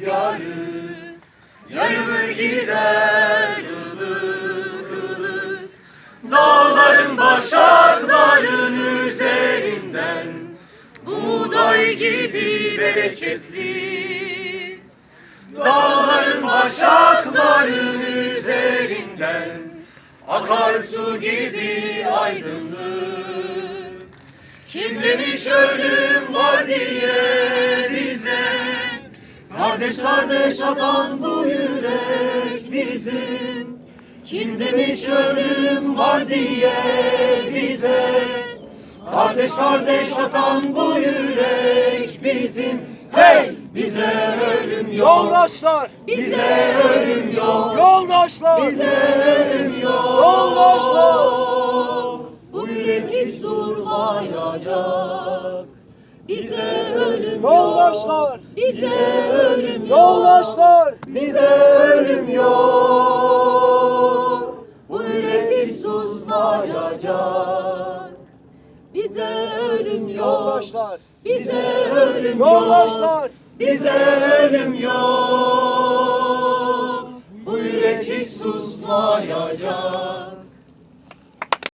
rüzgarı Yayılır gider ılık ılık Dağların başakların üzerinden Buğday gibi bereketli. Dağların başakların üzerinden Akarsu gibi aydınlık. Kim demiş ölüm var diye Kardeş kardeş atan bu yürek bizim. Kim demiş ölüm var diye bize? Kardeş kardeş atan bu yürek bizim. Hey bize ölüm yok. Yoldaşlar! Bize ölüm yok. Yoldaşlar! Bize ölüm yok. Yoldaşlar! Bu yürek hiç durmayacak Bize ölüm Yoldaşlar! Bize ölüm Yoldaşlar! Bize ölüm yok Bu yürek hiç susmayacak Bize ölüm Yoldaşlar! Bize ölüm Yoldaşlar! Bize ölüm yok Bu yürek hiç susmayacak